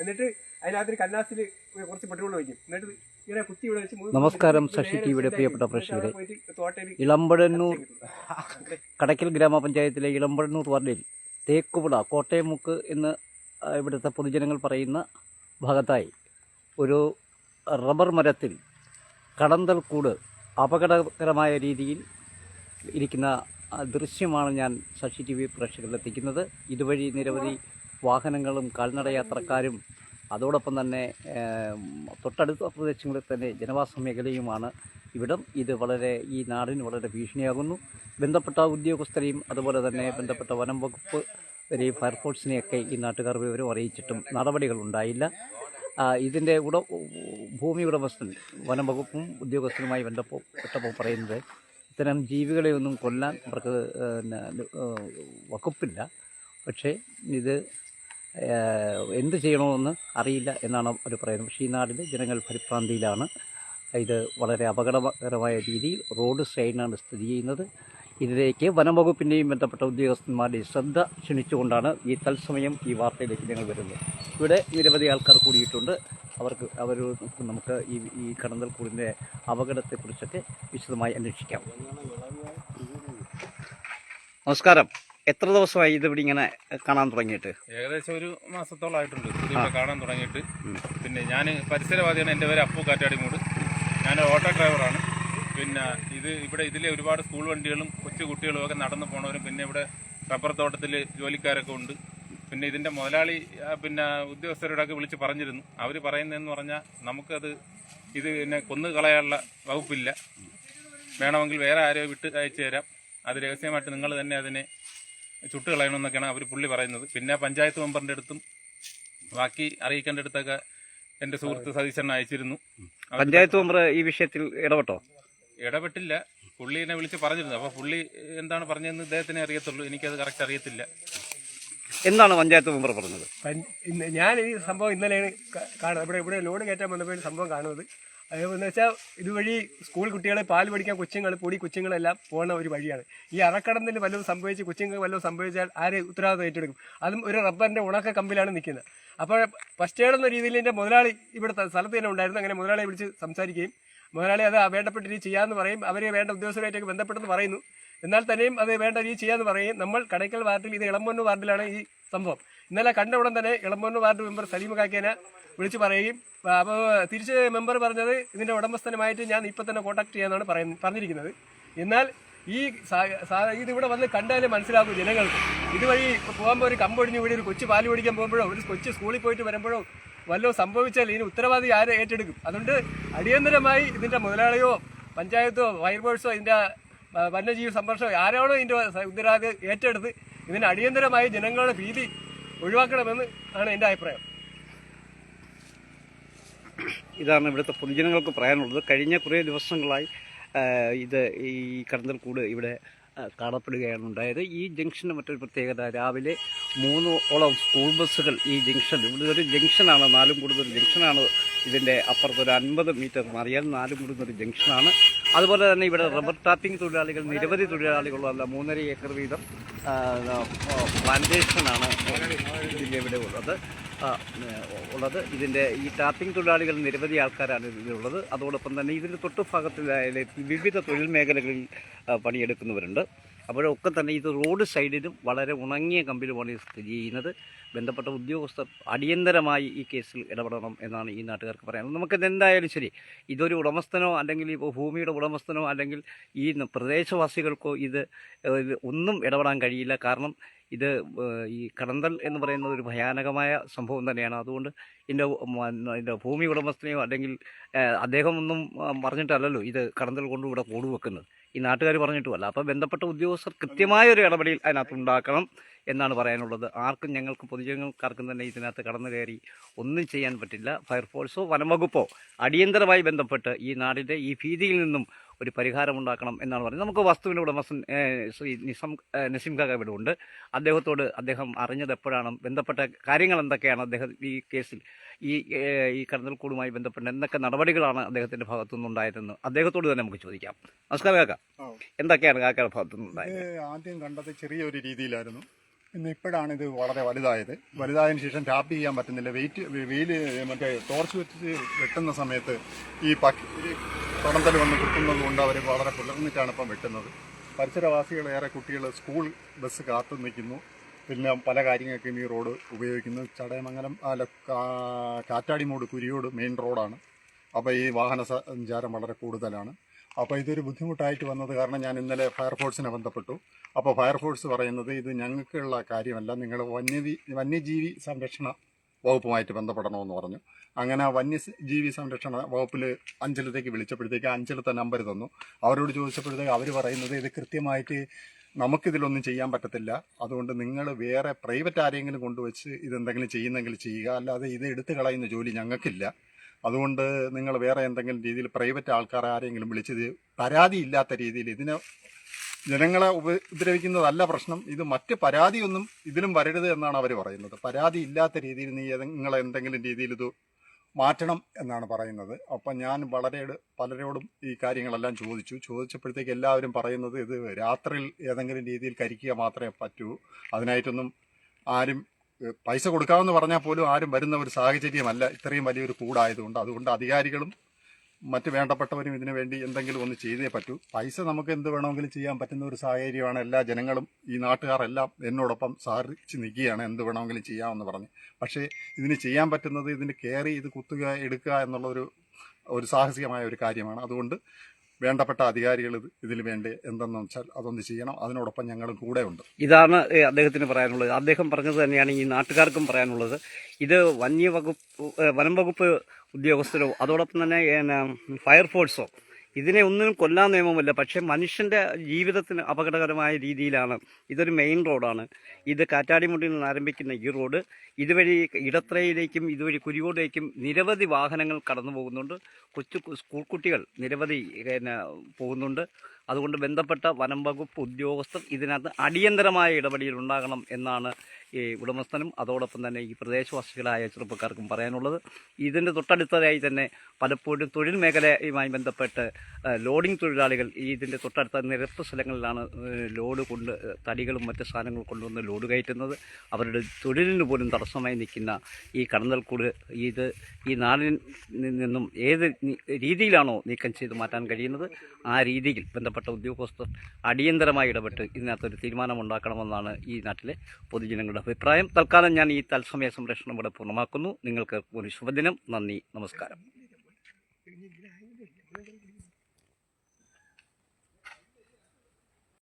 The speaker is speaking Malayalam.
എന്നിട്ട് അതിനകത്ത് കന്നാസിൽ കുറച്ച് പെട്രോൾ വയ്ക്കും എന്നിട്ട് നമസ്കാരം ശശി ടി ടിവിയുടെ പ്രിയപ്പെട്ട പ്രേക്ഷകരെ. ഇളമ്പഴന്നൂർ കടയ്ക്കൽ ഗ്രാമപഞ്ചായത്തിലെ ഇളമ്പഴന്നൂർ വാർഡിൽ തേക്കുപുള കോട്ടയമുക്ക് എന്ന് ഇവിടുത്തെ പൊതുജനങ്ങൾ പറയുന്ന ഭാഗത്തായി ഒരു റബ്ബർ മരത്തിൽ കടന്തൽ കൂട് അപകടകരമായ രീതിയിൽ ഇരിക്കുന്ന ദൃശ്യമാണ് ഞാൻ ശശി ടി വി പ്രേക്ഷകരിലെത്തിക്കുന്നത് ഇതുവഴി നിരവധി വാഹനങ്ങളും കാൽനട യാത്രക്കാരും അതോടൊപ്പം തന്നെ തൊട്ടടുത്ത പ്രദേശങ്ങളിൽ തന്നെ ജനവാസ മേഖലയുമാണ് ഇവിടം. ഇത് വളരെ ഈ നാടിന് വളരെ ഭീഷണിയാകുന്നു. ബന്ധപ്പെട്ട ഉദ്യോഗസ്ഥരെയും അതുപോലെ തന്നെ ബന്ധപ്പെട്ട വനം വകുപ്പ് വരെയും ഫയർഫോഴ്സിനെയൊക്കെ ഈ നാട്ടുകാർ വിവരം അറിയിച്ചിട്ടും നടപടികളുണ്ടായില്ല ഇതിന്റെ ഉട ഭൂമി ഉടമസ്ഥൻ വനം വകുപ്പും ഉദ്യോഗസ്ഥരുമായി ബന്ധപ്പെട്ടപ്പോൾ പറയുന്നത് ഇത്തരം ജീവികളെ ഒന്നും കൊല്ലാൻ അവർക്ക് വകുപ്പില്ല. പക്ഷേ ഇത് എന്ത് ചെയ്യണമെന്ന് അറിയില്ല എന്നാണ് അവർ പറയുന്നത്. പക്ഷേ ഈ നാട്ടിൽ ജനങ്ങൾ പരിഭ്രാന്തിയിലാണ്. ഇത് വളരെ അപകടകരമായ രീതിയിൽ റോഡ് സൈഡിനാണ് സ്ഥിതി ചെയ്യുന്നത്. ഇതിലേക്ക് വനംവകുപ്പിന്റെയും ബന്ധപ്പെട്ട ഉദ്യോഗസ്ഥന്മാരുടെയും ശ്രദ്ധ ക്ഷണിച്ചുകൊണ്ടാണ് ഈ തത്സമയം ഈ വാർത്തയിലേക്ക് ഞങ്ങൾ വരുന്നത്. ഇവിടെ നിരവധി ആൾക്കാർ കൂടിയിട്ടുണ്ട്. അവർക്ക് അവർ നമുക്ക് ഈ ഈ കടന്നൽ കൂടിന്റെ അപകടത്തെക്കുറിച്ചൊക്കെ വിശദമായി അന്വേഷിക്കാം. നമസ്കാരം. എത്ര ദിവസമായി ഇതിവിടെ ഇങ്ങനെ കാണാൻ തുടങ്ങിയിട്ട്? ഏകദേശം ഒരു മാസത്തോളമായിട്ടുണ്ട് ഇതിവിടെ കാണാൻ തുടങ്ങിയിട്ട്. പിന്നെ ഞാൻ പരിസരവാദിയാണ്. എന്റെ പേര് അപ്പു കാറ്റാടിമൂട്. ഞാൻ ഓട്ടോ ഡ്രൈവറാണ്. പിന്നെ ഇത് ഇവിടെ ഇതിലെ ഒരുപാട് സ്കൂൾ വണ്ടികളും കൊച്ചു കുട്ടികളും ഒക്കെ നടന്നു പോണവരും പിന്നെ ഇവിടെ റബ്ബർ തോട്ടത്തിൽ ജോലിക്കാരൊക്കെ ഉണ്ട്. പിന്നെ ഇതിന്റെ മുതലാളി പിന്നെ ഉദ്യോഗസ്ഥരോടൊക്കെ വിളിച്ച് പറഞ്ഞിരുന്നു. അവർ പറയുന്നതെന്ന് പറഞ്ഞാൽ നമുക്കത് ഇത് പിന്നെ കൊന്നു കളയാനുള്ള വകുപ്പില്ല. വേണമെങ്കിൽ വേറെ ആരെയോ വിട്ട് അയച്ചു തരാം. അത് രഹസ്യമായിട്ട് നിങ്ങൾ തന്നെ അതിനെ ചുട്ട് കളയണമെന്നൊക്കെയാണ് അവർ പുള്ളി പറയുന്നത്. പിന്നെ പഞ്ചായത്ത് മെമ്പറിന്റെ അടുത്തും ബാക്കി അറിയിക്കേണ്ട അടുത്തൊക്കെ എന്റെ സുഹൃത്ത് സതീശൻ അയച്ചിരുന്നു. പഞ്ചായത്ത് മെമ്പർ ഈ വിഷയത്തിൽ ഇടപെട്ടോ? ഇടപെട്ടില്ല. പുള്ളി എന്നെ വിളിച്ച് പറഞ്ഞിരുന്നു. അപ്പോൾ പുള്ളി എന്താണ് പറഞ്ഞതെന്ന് ഇദ്ദേഹത്തിനെ അറിയത്തുള്ളൂ. എനിക്കത് കറക്റ്റ് അറിയത്തില്ല. എന്താണ് പഞ്ചായത്ത് മെമ്പർ പറഞ്ഞത്? ഞാൻ ഈ സംഭവം ഇന്നലെയാണ് കാണുന്നത്. ഇവിടെ ഇവിടെ ലോഡ് കയറ്റാൻ വന്നപ്പോൾ സംഭവം കാണുന്നത്. അതെന്ന് വെച്ചാൽ ഇതുവഴി സ്കൂൾ കുട്ടികളെ പാൽ പഠിക്കാൻ കൊച്ചുങ്ങൾ പൊടി കൊച്ചുങ്ങളെല്ലാം പോകുന്ന ഒരു വഴിയാണ്. ഈ അറക്കടന്നിൽ വല്ലതും സംഭവിച്ച് കൊച്ചുങ്ങൾക്ക് വല്ലതും സംഭവിച്ചാൽ ആരെ ഉത്തരവാദിത്വം ഏറ്റെടുക്കും? അതും ഒരു റബ്ബറിന്റെ ഉണക്ക കമ്പിലാണ് നിൽക്കുന്നത് അപ്പോൾ ഫസ്റ്റ് എയ്ഡ് എന്ന രീതിയിൽ എന്റെ മുതലാളി ഇവിടെ സ്ഥലത്ത് തന്നെ ഉണ്ടായിരുന്നു. അങ്ങനെ മുതലാളിയെ വിളിച്ച് സംസാരിക്കുകയും മുതലാളി അത് വേണ്ടപ്പെട്ട രീതി ചെയ്യാമെന്ന് പറയും അവരെ വേണ്ട ഉദ്യോഗസ്ഥരായിട്ടൊക്കെ ബന്ധപ്പെട്ടെന്ന് പറയുന്നു. എന്നാൽ തന്നെയും അത് വേണ്ട രീതി ചെയ്യാമെന്ന് പറയും നമ്മൾ കടയ്ക്കൽ വാർഡിൽ ഇത് ഇളമ്പൊന്ന് വാർഡിലാണ് ഈ സംഭവം. ഇന്നലെ കണ്ട ഉടൻ തന്നെ ഇളമ്പൂരിന് വാർഡ് മെമ്പർ സലീം കാക്കേനെ വിളിച്ചു പറയുകയും അപ്പോൾ തിരിച്ച് മെമ്പർ പറഞ്ഞത് ഇതിന്റെ ഉടമസ്ഥനുമായിട്ട് ഞാൻ ഇപ്പം തന്നെ കോൺടാക്ട് ചെയ്യാമെന്നാണ് പറയുന്നത് പറഞ്ഞിരിക്കുന്നത്. എന്നാൽ ഈ ഇതിവിടെ വന്ന് കണ്ടാലേ മനസ്സിലാകും ജനങ്ങൾക്ക്. ഇതുവഴി പോകുമ്പോൾ ഒരു കമ്പൊടിഞ്ഞ് ഇവിടെ ഒരു കൊച്ചു പാൽ പിടിക്കാൻ പോകുമ്പോഴോ ഒരു കൊച്ചു സ്കൂളിൽ പോയിട്ട് വരുമ്പോഴോ വല്ലതും സംഭവിച്ചാൽ ഇതിന് ഉത്തരവാദി ആരെ ഏറ്റെടുക്കും. അതുകൊണ്ട് അടിയന്തരമായി ഇതിന്റെ മുതലാളിയോ പഞ്ചായത്തോ ഫയർഫോഴ്സോ ഇതിന്റെ വന്യജീവി സംരക്ഷണോ ആരാണോ ഇതിന്റെ ഉത്തരവാദി ഏറ്റെടുത്ത് ഇതിന് അടിയന്തരമായി ജനങ്ങളുടെ ഭീതി ഒഴിവാക്കണമെന്ന് ആണ് എന്റെ അഭിപ്രായം. ഇതാണ് ഇവിടുത്തെ പൊതുജനങ്ങൾക്ക് പറയാനുള്ളത്. കഴിഞ്ഞ കുറേ ദിവസങ്ങളായി ഇത് ഈ കടന്തൽക്കൂട് ഇവിടെ ആ, കാണപ്പെടുകയാണ്. ഉണ്ടായത് ഈ ജംഗ്ഷന് മറ്റൊരു പ്രത്യേകത രാവിലെ മൂന്നോളം സ്കൂൾ ബസ്സുകൾ ഈ ജംഗ്ഷൻ ഇവിടെ ഒരു ജംഗ്ഷനാണ് നാലും കൂടുന്നൊരു ജംഗ്ഷനാണ്. ഇതിന്റെ അപ്പുറത്തൊരു അൻപത് മീറ്റർ മാറിയാൽ നാലും കൂടുന്നൊരു ജംഗ്ഷനാണ്. അതുപോലെ തന്നെ ഇവിടെ റബ്ബർ ടാപ്പിംഗ് തൊഴിലാളികൾ നിരവധി തൊഴിലാളികളുള്ള മൂന്നര ഏക്കർ വീതം പ്ലാന്റേഷനാണ് ഇതിന്റെ ഇവിടെ ഉള്ളത്. ഉള്ളത്. ഇതിന്റെ ഈ ടാപ്പിംഗ് തൊഴിലാളികൾ നിരവധി ആൾക്കാരാണ് ഇതിലുള്ളത്. അതോടൊപ്പം തന്നെ ഇതിന്റെ തൊട്ടുഭാഗത്തിലായാലും വിവിധ തൊഴിൽ മേഖലകളിൽ പണിയെടുക്കുന്നവരുണ്ട്. അപ്പോഴൊക്കെ തന്നെ ഇത് റോഡ് സൈഡിലും വളരെ ഉണങ്ങിയ കമ്പിലുമാണ് സ്ഥിതി ചെയ്യുന്നത്. ബന്ധപ്പെട്ട ഉദ്യോഗസ്ഥർ അടിയന്തരമായി ഈ കേസിൽ ഇടപെടണം എന്നാണ് ഈ നാട്ടുകാർക്ക് പറയാനുള്ളത് നമുക്ക് എന്തായാലും ശരി ഇതൊരു ഉടമസ്ഥനോ അല്ലെങ്കിൽ ഇപ്പോൾ ഭൂമിയുടെ ഉടമസ്ഥനോ അല്ലെങ്കിൽ ഈ പ്രദേശവാസികൾക്കോ ഇത് ഒന്നും ഇടപെടാൻ കഴിയില്ല. കാരണം ഇത് ഈ കടന്തൽ എന്ന് പറയുന്നത് ഒരു ഭയാനകമായ സംഭവം തന്നെയാണ്. അതുകൊണ്ട് ഇതിന്റെ ഇതിന്റെ ഭൂമി ഉടമസ്ഥനെയോ അല്ലെങ്കിൽ അദ്ദേഹം അദ്ദേഹമൊന്നും പറഞ്ഞിട്ടല്ലല്ലോ ഇത് കടന്തൽ കൊണ്ട് ഇവിടെ കൂട് വെക്കുന്നത് ഈ നാട്ടുകാർ പറഞ്ഞിട്ടുമല്ല. അപ്പോൾ ബന്ധപ്പെട്ട ഉദ്യോഗസ്ഥർ കൃത്യമായ ഒരു ഇടപെടൽ അതിനകത്ത് ഉണ്ടാക്കണം എന്നാണ് പറയാനുള്ളത്. ആർക്കും ഞങ്ങൾക്ക് പൊതുജനങ്ങൾക്കാർക്കും തന്നെ ഇതിനകത്ത് കടന്നു കയറി ഒന്നും ചെയ്യാൻ പറ്റില്ല. ഫയർഫോഴ്സോ വനംവകുപ്പോ അടിയന്തരമായി ബന്ധപ്പെട്ട് ഈ നാടിന്റെ ഈ ഭീതിയിൽ നിന്നും ഒരു പരിഹാരമുണ്ടാക്കണം എന്നാണ് പറയുന്നത് നമുക്ക് വസ്തുവിന്റെ ഉടമസ്ഥൻ ശ്രീ നിസം നസീം കാക്ക ഇവിടെ ഉണ്ട്. അദ്ദേഹത്തോട് അദ്ദേഹം അറിഞ്ഞത് എപ്പോഴാണ് ബന്ധപ്പെട്ട കാര്യങ്ങൾ എന്തൊക്കെയാണ് അദ്ദേഹം ഈ കേസിൽ ഈ ഈ കടന്നൽക്കൂടുമായി ബന്ധപ്പെട്ട എന്തൊക്കെ നടപടികളാണ് അദ്ദേഹത്തിന്റെ ഭാഗത്തുനിന്നുണ്ടായതെന്ന് അദ്ദേഹത്തോട് തന്നെ നമുക്ക് ചോദിക്കാം. നമസ്കാരം കാക്ക. എന്തൊക്കെയാണ് കാക്കയുടെ ഭാഗത്തുനിന്നുണ്ടായത്? ഉണ്ടായത് ആദ്യം കണ്ടത് ചെറിയൊരു രീതിയിലായിരുന്നു. ഇന്ന് ഇപ്പോഴാണ് ഇത് വളരെ വലുതായത്. വലുതായതിനു ശേഷം ടാപ്പ് ചെയ്യാൻ പറ്റുന്നില്ല. വെയിറ്റ് വെയിൽ മറ്റേ ടോർച്ച് വെച്ച് വെട്ടുന്ന സമയത്ത് ഈ പക്ക് ഈ തുടന്തൽ വന്ന് കുത്തുന്നത് കൊണ്ട് അവർ വളരെ പുലർന്നിട്ടാണ് ഇപ്പം വെട്ടുന്നത്. പരിസരവാസികൾ ഏറെ കുട്ടികൾ സ്കൂൾ ബസ് കാത്തു നിൽക്കുന്നു. പിന്നെ പല കാര്യങ്ങൾക്കും ഈ റോഡ് ഉപയോഗിക്കുന്നു. ചടയമംഗലം അല്ല കാറ്റാടിമൂട് കുരിയോട് മെയിൻ റോഡാണ് അപ്പോൾ ഈ വാഹന സഞ്ചാരം വളരെ കൂടുതലാണ്. അപ്പോൾ ഇതൊരു ബുദ്ധിമുട്ടായിട്ട് വന്നത് കാരണം ഞാൻ ഇന്നലെ ഫയർഫോഴ്സിനെ ബന്ധപ്പെട്ടു. അപ്പോൾ ഫയർഫോഴ്സ് പറയുന്നത് ഇത് ഞങ്ങൾക്കുള്ള കാര്യമല്ല. നിങ്ങൾ വന്യജീവി വന്യജീവി സംരക്ഷണ വകുപ്പുമായിട്ട് ബന്ധപ്പെടണമെന്ന് പറഞ്ഞു. അങ്ങനെ വന്യജീവി സംരക്ഷണ വകുപ്പിൽ അഞ്ചലത്തേക്ക് വിളിച്ചപ്പോഴത്തേക്ക് അഞ്ചലത്തെ നമ്പർ തന്നു. അവരോട് ചോദിച്ചപ്പോഴത്തേക്ക് അവർ പറയുന്നത് ഇത് കൃത്യമായിട്ട് നമുക്കിതിലൊന്നും ചെയ്യാൻ പറ്റത്തില്ല. അതുകൊണ്ട് നിങ്ങൾ വേറെ പ്രൈവറ്റ് ആരെങ്കിലും കൊണ്ടുവച്ച് ഇതെന്തെങ്കിലും ചെയ്യുന്നെങ്കിൽ ചെയ്യുക. അല്ലാതെ ഇത് എടുത്തു കളയുന്ന ജോലി ഞങ്ങൾക്കില്ല. അതുകൊണ്ട് നിങ്ങൾ വേറെ എന്തെങ്കിലും രീതിയിൽ പ്രൈവറ്റ് ആൾക്കാരെ ആരെങ്കിലും വിളിച്ചത് പരാതിയില്ലാത്ത രീതിയിൽ ഇതിനെ ജനങ്ങളെ ഉപദ്രവിക്കുന്നതല്ല പ്രശ്നം. ഇത് മറ്റ് പരാതിയൊന്നും ഇതിലും വരരുത് എന്നാണ് അവർ പറയുന്നത്. പരാതി ഇല്ലാത്ത രീതിയിൽ നീ നിങ്ങൾ എന്തെങ്കിലും രീതിയിൽ ഇത് മാറ്റണം എന്നാണ് പറയുന്നത്. അപ്പം ഞാൻ വളരെ പലരോടും ഈ കാര്യങ്ങളെല്ലാം ചോദിച്ചു. ചോദിച്ചപ്പോഴത്തേക്ക് എല്ലാവരും പറയുന്നത് ഇത് രാത്രിയിൽ ഏതെങ്കിലും രീതിയിൽ കരിക്കുക മാത്രമേ പറ്റൂ. അതിനായിട്ടൊന്നും ആരും പൈസ കൊടുക്കാമെന്ന് പറഞ്ഞാൽ പോലും ആരും വരുന്ന ഒരു സാഹചര്യമല്ല. ഇത്രയും വലിയൊരു കൂടായതുകൊണ്ട്. അതുകൊണ്ട് അധികാരികളും മറ്റ് വേണ്ടപ്പെട്ടവരും ഇതിനു വേണ്ടി എന്തെങ്കിലും ഒന്ന് ചെയ്തേ പറ്റൂ. പൈസ നമുക്ക് എന്ത് വേണമെങ്കിലും ചെയ്യാൻ പറ്റുന്ന ഒരു സാഹചര്യമാണ് എല്ലാ ജനങ്ങളും ഈ നാട്ടുകാരെല്ലാം എന്നോടൊപ്പം സഹകരിച്ച് നിൽക്കുകയാണ് എന്ത് വേണമെങ്കിലും ചെയ്യാമെന്ന് പറഞ്ഞ്. പക്ഷേ ഇതിന് ചെയ്യാൻ പറ്റുന്നത് ഇതിന് കയറി ഇത് കുത്തുക എടുക്കുക എന്നുള്ളൊരു ഒരു സാഹസികമായ ഒരു കാര്യമാണ്. അതുകൊണ്ട് വേണ്ടപ്പെട്ട അധികാരികൾ ഇതിൽ വേണ്ടി എന്തെന്ന് വെച്ചാൽ അതൊന്ന് ചെയ്യണം. അതിനോടൊപ്പം ഞങ്ങളും കൂടെ ഉണ്ട് ഇതാണ് അദ്ദേഹത്തിന് പറയാനുള്ളത്. അദ്ദേഹം പറഞ്ഞത് തന്നെയാണ് ഈ നാട്ടുകാർക്കും പറയാനുള്ളത്. ഇത് വന്യവകുപ്പ് വനം വകുപ്പ് ഉദ്യോഗസ്ഥരോ അതോടൊപ്പം തന്നെ ഫയർഫോഴ്സോ ഇതിനെ ഒന്നിനും കൊല്ലാൻ നിയമമല്ല പക്ഷേ മനുഷ്യന്റെ ജീവിതത്തിന് അപകടകരമായ രീതിയിലാണ്. ഇതൊരു മെയിൻ റോഡാണ്. ഇത് കാറ്റാടിമുട്ടിൽ നിന്ന് ആരംഭിക്കുന്ന ഈ റോഡ് ഇതുവഴി ഇടത്രയിലേക്കും ഇതുവഴി കുരിയോടേക്കും നിരവധി വാഹനങ്ങൾ കടന്നു പോകുന്നുണ്ട് കൊച്ചു സ്കൂൾ കുട്ടികൾ നിരവധി പിന്നെ പോകുന്നുണ്ട്. അതുകൊണ്ട് ബന്ധപ്പെട്ട വനം വകുപ്പ് ഉദ്യോഗസ്ഥർ ഇതിനകത്ത് അടിയന്തരമായ ഇടപെടൽ ഉണ്ടാകണം എന്നാണ് ഈ ഉടമസ്ഥനും അതോടൊപ്പം തന്നെ ഈ പ്രദേശവാസികളായ ചെറുപ്പക്കാർക്കും പറയാനുള്ളത്. ഇതിന്റെ തൊട്ടടുത്തതായി തന്നെ പലപ്പോഴും തൊഴിൽ മേഖലയുമായി ബന്ധപ്പെട്ട് ലോഡിംഗ് തൊഴിലാളികൾ ഈ ഇതിന്റെ തൊട്ടടുത്ത നിരപ്പ് സ്ഥലങ്ങളിലാണ് ലോഡ് കൊണ്ട് തടികളും മറ്റ് സാധനങ്ങളും കൊണ്ടുവന്ന് ലോഡ് കയറ്റുന്നത്. അവരുടെ തൊഴിലിന് പോലും തടസ്സമായി നിൽക്കുന്ന ഈ കടന്നൽക്കൂട് ഇത് ഈ നാടിൽ നിന്നും ഏത് രീതിയിലാണോ നീക്കം ചെയ്ത് മാറ്റാൻ കഴിയുന്നത്? ആ രീതിയിൽ ബന്ധപ്പെട്ട ഉദ്യോഗസ്ഥർ അടിയന്തരമായി ഇടപെട്ട് ഇതിനകത്തൊരു തീരുമാനമുണ്ടാക്കണമെന്നാണ് ഈ നാട്ടിലെ പൊതുജനങ്ങളുടെ അഭിപ്രായം. തൽക്കാലം ഞാൻ ഈ തത്സമയ സംരക്ഷണം ഇവിടെ പൂർണമാക്കുന്നു. നിങ്ങൾക്ക് ഒരു ശുഭദിനം. നന്ദി. നമസ്കാരം.